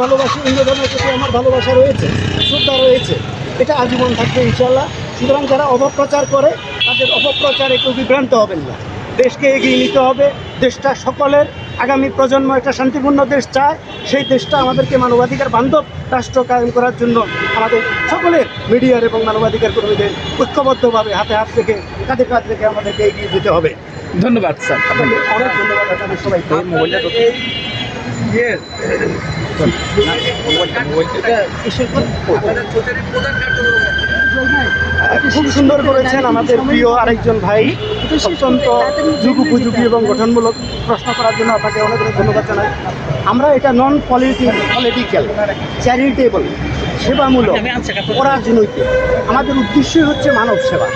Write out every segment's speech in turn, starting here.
ভালোবাসি ইন্দ্রধনের প্রতি আমার ভালোবাসা রয়েছে শ্রদ্ধা রয়েছে এটা আজীবন থাকবে ইনশাল্লাহ সুতরাং যারা অপপ্রচার করে তাদের অপপ্রচারে কেউ বিভ্রান্ত হবেন না। দেশকে এগিয়ে নিতে হবে দেশটা সকলের আগামী প্রজন্ম একটা শান্তিপূর্ণ দেশ চায় সেই দেশটা আমাদেরকে মানবাধিকার বান্ধব রাষ্ট্র কায়েম করার জন্য আমাদের সকলের মিডিয়ার এবং মানবাধিকার কর্মীদের ঐক্যবদ্ধভাবে হাতে হাত রেখে কাঁধে কাঁধ রেখে আমাদেরকে এগিয়ে যেতে হবে। ধন্যবাদ স্যার। আপনাকে অনেক ধন্যবাদ আপনাদের সবাইকে। মোবাইলটা খুব সুন্দর করেছেন আমাদের প্রিয় আরেকজন ভাই, অত্যন্ত যুগ উপযোগী এবং গঠনমূলক প্রশ্ন করার জন্য আপনাকে অনেক অনেক ধন্যবাদ জানাই। আমরা এটা নন পলিটিক পলিটিক্যাল চ্যারিটেবল সেবামূলক অরাজনৈতিক আমাদের উদ্দেশ্যই হচ্ছে মানব সেবা।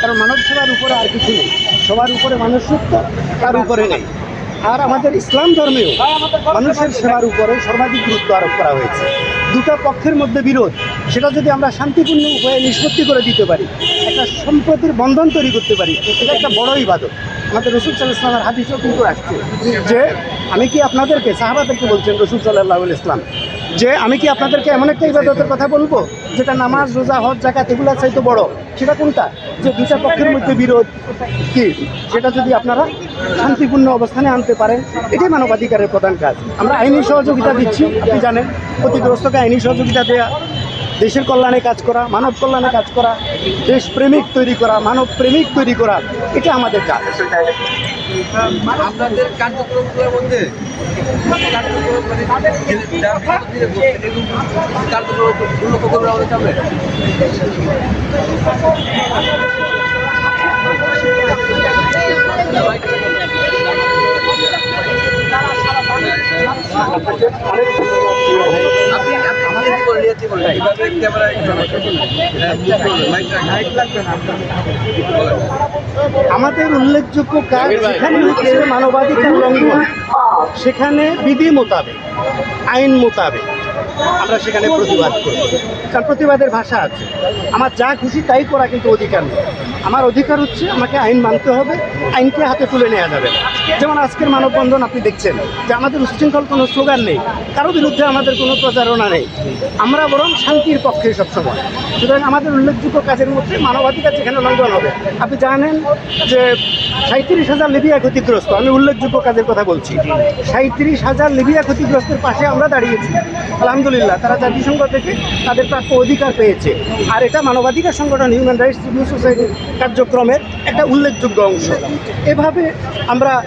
কারণ মানব সেবার উপরে আর কিছু নেই। সবার উপরে মানুষ সত্য তার উপরে নেই। আর আমাদের ইসলাম ধর্মেও মানুষের সেবার উপরে সর্বাধিক গুরুত্ব আরোপ করা হয়েছে। দুটো পক্ষের মধ্যে বিরোধ, সেটা যদি আমরা শান্তিপূর্ণ উপায়ে নিষ্পত্তি করে দিতে পারি, একটা সম্প্রতির বন্ধন তৈরি করতে পারি, এটা একটা বড় ইবাদত। আমাদের রসুল সাল্লাহ ইসলামের হাদিসেও কিন্তু আসছে যে, আমি কি আপনাদেরকে, সাহাবাদেরকে বলছেন রসুল সাল্লাহ ইসলাম যে আমি কি আপনাদেরকে এমন একটা ইবাদতের কথা বলব? যেটা নামাজ, রোজা, হজ জাকাত এগুলো চাইতে বড়। সেটা কোনটা? যে দুটা পক্ষের মধ্যে বিরোধ কি? সেটা যদি আপনারা শান্তিপূর্ণ অবস্থানে আনতে পারেন, এটাই মানবাধিকারের প্রধান কাজ। আমরা আইনি সহযোগিতা দিচ্ছি, আপনি জানেন। ক্ষতিগ্রস্তকে আইনি সহযোগিতা দেওয়া দেশের কল্যাণে কাজ করা মানব কল্যাণে কাজ করা দেশ প্রেমিক তৈরি করা মানব প্রেমিক তৈরি করা এটা আমাদের কাজ। আপনাদের কার্যক্রমগুলোর মধ্যে আপনি আমাদের উল্লেখযোগ্য কাজ যেখানে হচ্ছে মানবাধিকার লঙ্ঘন। সেখানে বিধি মোতাবেক, আইন মোতাবেক আমরা সেখানে প্রতিবাদ করি কারণ প্রতিবাদের ভাষা আছে। আমার যা খুশি তাই করা কিন্তু অধিকার নেই আমার অধিকার হচ্ছে আমাকে আইন মানতে হবে, আইনকে হাতে তুলে নেওয়া যাবে। যেমন আজকের মানববন্ধন আপনি দেখছেন যে আমাদের উচ্ছৃঙ্খল কোনো স্লোগান নেই, কারও বিরুদ্ধে আমাদের কোনো প্রচারণা নেই। আমরা বরং শান্তির পক্ষে সবসময়। সুতরাং আমাদের উল্লেখযোগ্য কাজের মধ্যে মানবাধিকার যেখানে লঙ্ঘন হবে, আপনি জানেন যে সাঁত্রিশ হাজার লিবিয়া ক্ষতিগ্রস্ত, আমি উল্লেখযোগ্য কাজের কথা বলছি। সাঁত্রিশ হাজার লিবিয়া ক্ষতিগ্রস্তের পাশে আমরা দাঁড়িয়েছি। আলহামদুলিল্লাহ, তারা জাতিসংঘ থেকে তাদের প্রাপ্য অধিকার পেয়েছে। আর এটা মানবাধিকার সংগঠন হিউম্যান রাইটস রিভিউ সোসাইটির কার্যক্রমের একটা উল্লেখযোগ্য অংশ। এভাবে আমরা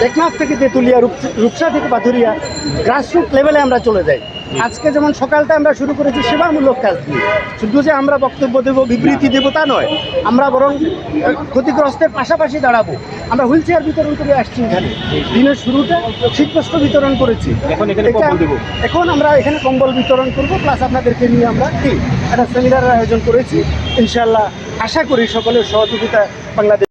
টেকনাফ থেকে তেঁতুলিয়া রূপ- রূপসা থেকে পাথুরিয়া গ্রাসরুট লেভেলে আমরা চলে যাই। আজকে যেমন সকালটা আমরা শুরু করেছি সেবামূলক কাজ দিয়ে। শুধু যে আমরা বক্তব্য দেবো বিবৃতি দেবো তা নয় আমরা বরং ক্ষতিগ্রস্তের পাশাপাশি দাঁড়াবো। আমরা হুইল চেয়ার বিতরণ করে আসছি এখানে। দিনের শুরুটা শীতবস্ত্র বিতরণ করেছি। এখন আমরা এখানে কম্বল বিতরণ করব প্লাস আপনাদেরকে নিয়ে আমরা কি একটা সেমিনারের আয়োজন করেছি। ইনশাল্লাহ আশা করি সকলের সহযোগিতা বাংলাদেশ